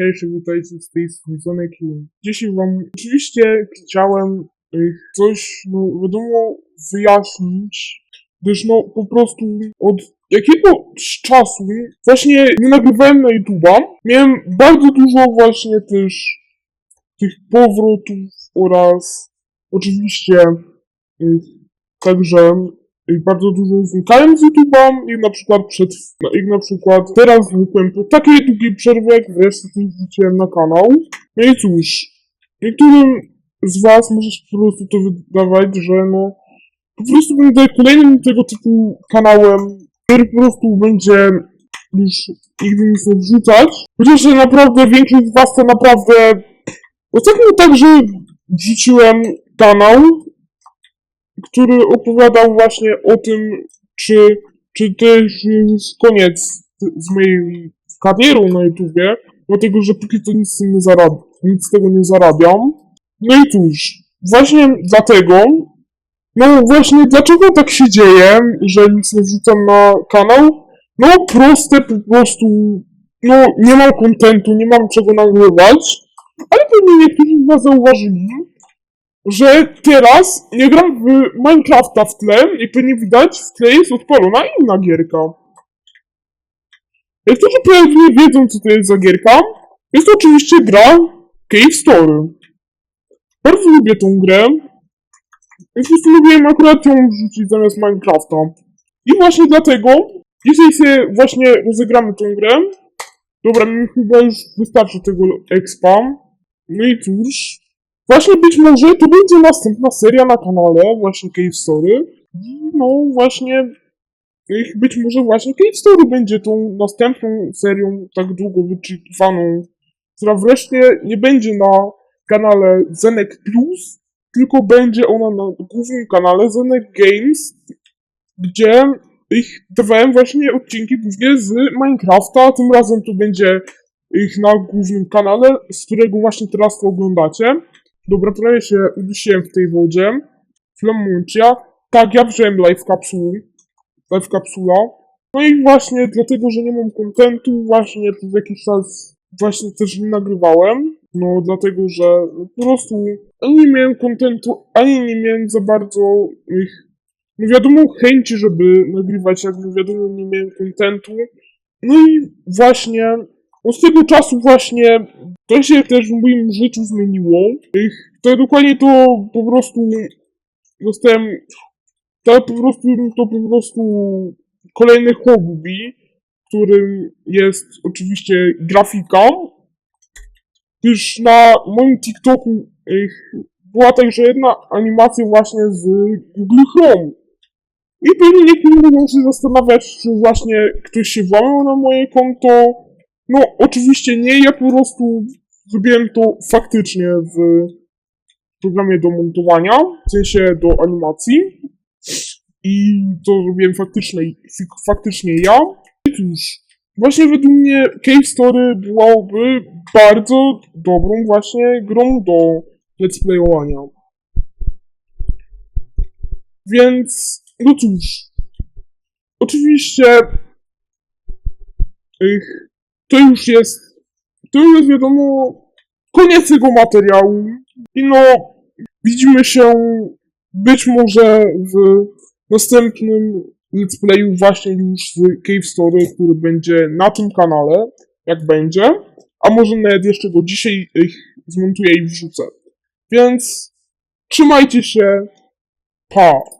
Hej, witajcie z tej strony. Dzisiaj wam oczywiście chciałem y, coś, no wiadomo, wyjaśnić, gdyż no po prostu od jakiegoś czasu właśnie nie nagrywałem na YouTube'a. Miałem bardzo dużo właśnie też tych powrotów oraz oczywiście y, także i bardzo dużo znikałem z YouTube'a i na przykład przed, no, i na przykład teraz zwykłem po takiej długiej przerwie, jak wreszcie coś wrzuciłem na kanał. No i cóż, niektórym z was może się po prostu to wydawać, że no po prostu będę kolejnym tego typu kanałem, który po prostu będzie już nigdy nic nie wrzucać. Chociaż naprawdę większość z was to naprawdę ostatnio także wrzuciłem kanał, który opowiadał właśnie o tym, czy, czy też już koniec z mojej karierą na YouTubie, dlatego że póki co nic nie zarab- nic z tego nie zarabiam. No i cóż, właśnie dlatego, no właśnie dlaczego tak się dzieje, że nic nie wrzucam na kanał? No proste po prostu, no nie mam kontentu, nie mam czego nagrywać, ale pewnie niektórzy z was zauważyli, że teraz nie gram w Minecrafta w tle i pewnie widać w tle jest odpalona inna gierka. Niektórzy pewnie wiedzą co to jest za gierka. Jest to oczywiście gra Cave Story. Bardzo lubię tą grę. I po prostu lubiłem akurat ją wrzucić zamiast Minecrafta. I właśnie dlatego, jeżeli sobie właśnie rozegramy tę grę, dobra, mi chyba już wystarczy tego expa. No i cóż, Właśnie być może to będzie następna seria na kanale, właśnie Cave Story. No właśnie, być może właśnie Cave Story będzie tą następną serią tak długo wyczekiwaną, która wreszcie nie będzie na kanale Zenek Plus, tylko będzie ona na głównym kanale Zenek Games, gdzie ich dawałem właśnie odcinki głównie z Minecrafta, tym razem to będzie ich na głównym kanale, z którego właśnie teraz to oglądacie. Dobra, prawie się udusiłem w tej wodzie. Flamuncia. Tak, ja wziąłem live capsule. Live capsula. No i właśnie dlatego, że nie mam kontentu, właśnie przez jakiś czas właśnie też nie nagrywałem. No dlatego, że po prostu ani nie miałem kontentu, ani nie miałem za bardzo ich, no wiadomo, chęci, żeby nagrywać, jakby wiadomo, nie miałem kontentu. No i właśnie od tego czasu właśnie to się też w moim życiu zmieniło. To dokładnie to po prostu dostałem, to po prostu, to po prostu kolejne hobby, którym jest oczywiście grafika. Gdyż na moim TikToku była także jedna animacja właśnie z Google Chrome. I pewnie niektórzy mogą się zastanawiać, czy właśnie ktoś się włamał na moje konto. No, oczywiście nie, ja po prostu zrobiłem to faktycznie w programie do montowania, w sensie do animacji. I to zrobiłem faktycznie, faktycznie ja. I cóż, właśnie według mnie Cave Story byłaby bardzo dobrą właśnie grą do let's playowania. Więc, no cóż, oczywiście ich, to już jest, to już jest wiadomo koniec tego materiału. I no, widzimy się być może w następnym let's playu właśnie już z Cave Story, który będzie na tym kanale, jak będzie. A może nawet jeszcze go dzisiaj zmontuję i wrzucę. Więc trzymajcie się. Pa!